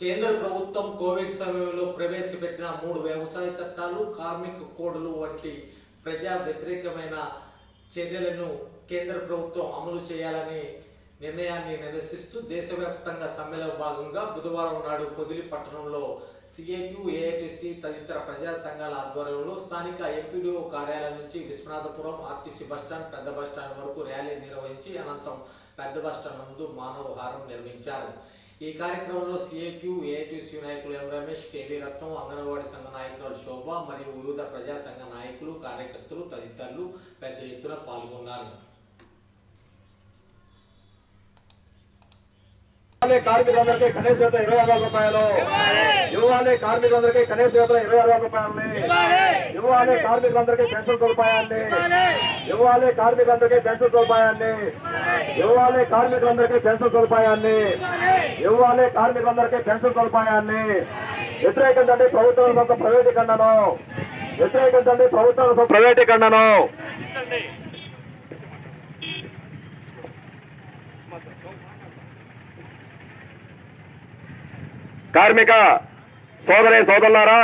కేంద్ర ప్రభుత్వం కోవిడ్ సమయంలో ప్రవేశపెట్టిన మూడు వ్యవసాయ చట్టాలు కార్మిక కోడ్లు వంటి ప్రజా వ్యతిరేకమైన చర్యలను కేంద్ర ప్రభుత్వం అమలు చేయాలని నిర్ణయాన్ని నిరసిస్తూ దేశవ్యాప్తంగా సమ్మెలో భాగంగా బుధవారం నాడు పొదిలి పట్టణంలో సిఐటియు ఏఐటిసి తదితర ప్రజా సంఘాల ఆధ్వర్యంలో స్థానిక ఎంపీడీఓ కార్యాలయం నుంచి విశ్వనాథపురం ఆర్టీసీ బస్టాండ్ పెద్ద బస్టాండ్ వరకు ర్యాలీ నిర్వహించి అనంతరం పెద్ద బస్టాండ్ ముందు మానవహారం నిర్మించారు. ఈ కార్యక్రమంలో సిఐటియు ఏఐటిసి నాయకులు M Ramesh K V Ratnam anganwadi సంఘ నాయకురాలు శోభ మరియు వివిధ ప్రజా సంఘ నాయకులు కార్యకర్తలు తదితరులు పెద్ద ఎత్తున పాల్గొన్నారు. ఇవ్వాలి కార్మికులందరికీ కనీస వేతనం ఇరవై ఆరు వేల రూపాయలు. ఇవ్వాలి కార్మికులందరికీ కనీస వేతనం ఇరవై ఆరు వేల రూపాయలని. ఇవ్వాలి కార్మికులందరికీ పెన్షన్ సదుపాయాన్ని. ఇవ్వాలి కార్మికులందరికీ పెన్షన్ సదుపాయాన్ని. ఇవ్వాలి కార్మికులందరికీ పెన్షన్ సదుపాయాన్ని. ఇవ్వాలి కార్మికులందరికీ పెన్షన్ సదుపాయాన్ని. వ్యతిరేకించండి ప్రభుత్వం సొంత ప్రైవేటీకరణను వ్యతిరేకించండి ప్రభుత్వం సొంత ప్రైవేటీకరణను కార్మిక సోదరి సోదరులారా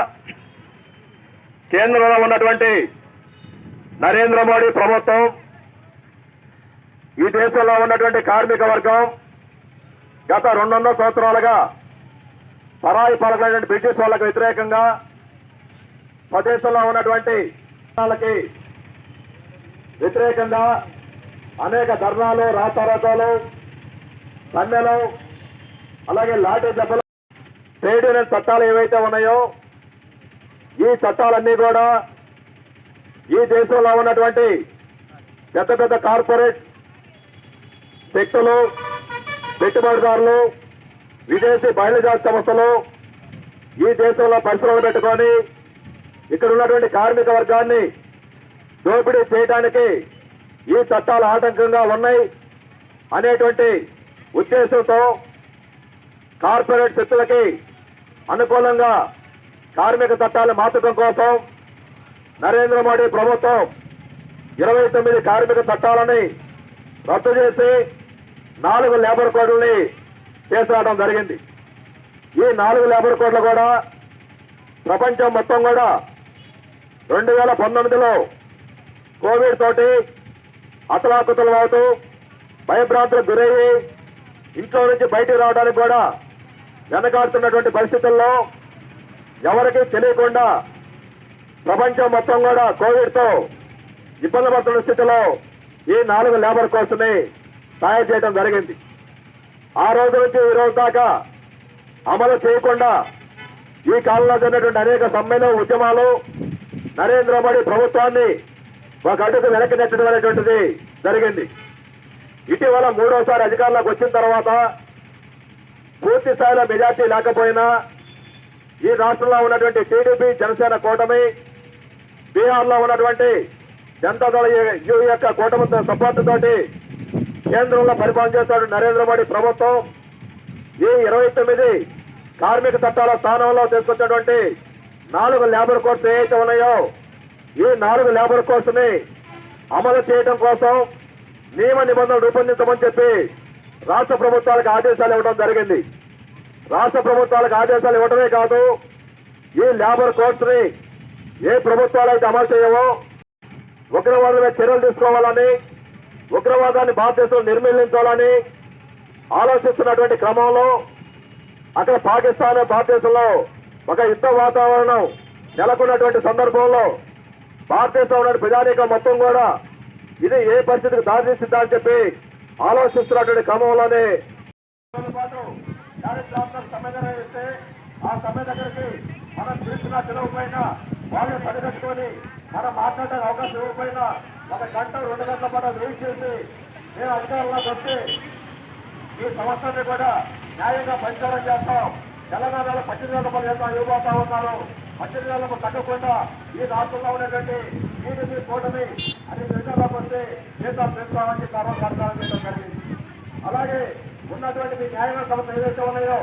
కేంద్రంలో ఉన్నటువంటి నరేంద్ర మోడీ ప్రభుత్వం ఈ దేశంలో ఉన్నటువంటి కార్మిక వర్గం గత రెండున్నర సంవత్సరాలుగా పరాయి పలకలైనటువంటి బ్రిటిష్ వాళ్ళకు వ్యతిరేకంగా స్వదేశంలో ఉన్నటువంటి వాళ్ళకి వ్యతిరేకంగా అనేక ధర్నాలు రాతారోతాలు సమ్మెలు అలాగే లాఠీ దెబ్బలు ట్రేడ్ యూనియన్ చట్టాలు ఏవైతే ఉన్నాయో ఈ చట్టాలన్నీ కూడా ఈ దేశంలో ఉన్నటువంటి పెద్ద పెద్ద కార్పొరేట్ శక్తులు పెట్టుబడిదారులు విదేశీ బయలుదేరి సంస్థలు ఈ దేశంలో పరిశ్రమలు పెట్టుకొని ఇక్కడ ఉన్నటువంటి కార్మిక వర్గాన్ని దోపిడీ చేయడానికి ఈ చట్టాలు ఆటంకంగా ఉన్నాయి అనేటువంటి ఉద్దేశంతో కార్పొరేట్ శక్తులకి అనుకూలంగా కార్మిక చట్టాలు మార్చడం కోసం నరేంద్ర మోడీ ప్రభుత్వం ఇరవై తొమ్మిది కార్మిక చట్టాలని రద్దు చేసి నాలుగు లేబర్ కోడ్లని తీసుకురావడం జరిగింది. ఈ నాలుగు లేబర్ కోడ్లు కూడా ప్రపంచం మొత్తం కూడా రెండు వేల పంతొమ్మిదిలో కోవిడ్ తోటి అతలాకుతలం అవుతూ భయభ్రాంతులకు గురయ్యి ఇంట్లో నుంచి బయటికి రావడానికి కూడా వెనకాడుతున్నటువంటి పరిస్థితుల్లో ఎవరికి తెలియకుండా ప్రపంచం మొత్తం కూడా కోవిడ్తో ఇబ్బంది పడుతున్న స్థితిలో ఈ నాలుగు లేబర్ కోర్సుని తయారు చేయడం జరిగింది. ఆ రోజు నుంచి ఈ రోజు దాకా అమలు చేయకుండా ఈ కాలంలో జరిగినటువంటి అనేక సమ్మెలు ఉద్యమాలు నరేంద్ర మోడీ ప్రభుత్వాన్ని ఒక అడుగు వెనక్కి నెట్టడం అనేటువంటిది జరిగింది. ఇటీవల మూడోసారి అధికారంలోకి వచ్చిన తర్వాత పూర్తి స్థాయిలో మెజార్టీ లేకపోయినా ఈ రాష్ట్రంలో ఉన్నటువంటి టీడీపీ జనసేన కూటమి బీహార్లో ఉన్నటువంటి జనతాదళ యు యొక్క కూటమితో సపోర్ట్ తోటి కేంద్రంలో పరిపాలన చేస్తాడు నరేంద్ర మోడీ ప్రభుత్వం. ఈ ఇరవై తొమ్మిది కార్మిక చట్టాల స్థానంలో తీసుకొచ్చినటువంటి నాలుగు లేబర్ కోర్సు ఏవైతే ఉన్నాయో ఈ నాలుగు లేబర్ కోర్సుని అమలు చేయడం కోసం నియమ నిబంధనలు రూపొందించమని చెప్పి రాష్ట్ర ప్రభుత్వాలకు ఆదేశాలు ఇవ్వడం జరిగింది. రాష్ట్ర ప్రభుత్వాలకు ఆదేశాలు ఇవ్వడమే కాదు ఈ లేబర్ కోర్సుని ఏ ప్రభుత్వాలు అయితే అమలు చేయవో ఉగ్రవాదుల చర్యలు తీసుకోవాలని ఉగ్రవాదాన్ని భారతదేశంలో నిర్మూలించాలని ఆలోచిస్తున్నటువంటి క్రమంలో అక్కడ పాకిస్తాన్ భారతదేశంలో ఒక యుద్ధ వాతావరణం నెలకొన్నటువంటి సందర్భంలో భారతదేశంలో ఉన్న ప్రజానీకం మొత్తం కూడా ఇది ఏ పరిస్థితికి దారితీస్తుందా అని చెప్పి ఆలోచిస్తున్నటువంటి క్రమంలోనే సమ్మె నిర్వహిస్తే ఆ సమ్మె దగ్గరికి మనం పిలిచినా పిలవకపోయినా వాళ్ళు పనిగట్టుకొని మనం మాట్లాడే అవకాశం ఇవ్వకపోయినా ఒక గంట రెండు గంటల పాటు వెయిట్ చేసి మేము అధికారంలోకి వచ్చి ఈ సంవత్సరాన్ని కూడా న్యాయంగా పరిష్కారం చేస్తాం. తెలంగాణలో పద్దెనిమిది వేల చేస్తాం ఇవ్వబోతా ఉన్నారు. పద్దెనిమిది తగ్గకుండా ఈ రాష్ట్రంలో ఉన్నటువంటి టీడీపీ కూటమి అన్ని విషయాలకు వస్తే జీతాలు పెంచుతామని తర్వాత చేయడం జరిగింది. అలాగే ఉన్నటువంటి మీ న్యాయమైన సంస్థ ఏదైతే ఉన్నాయో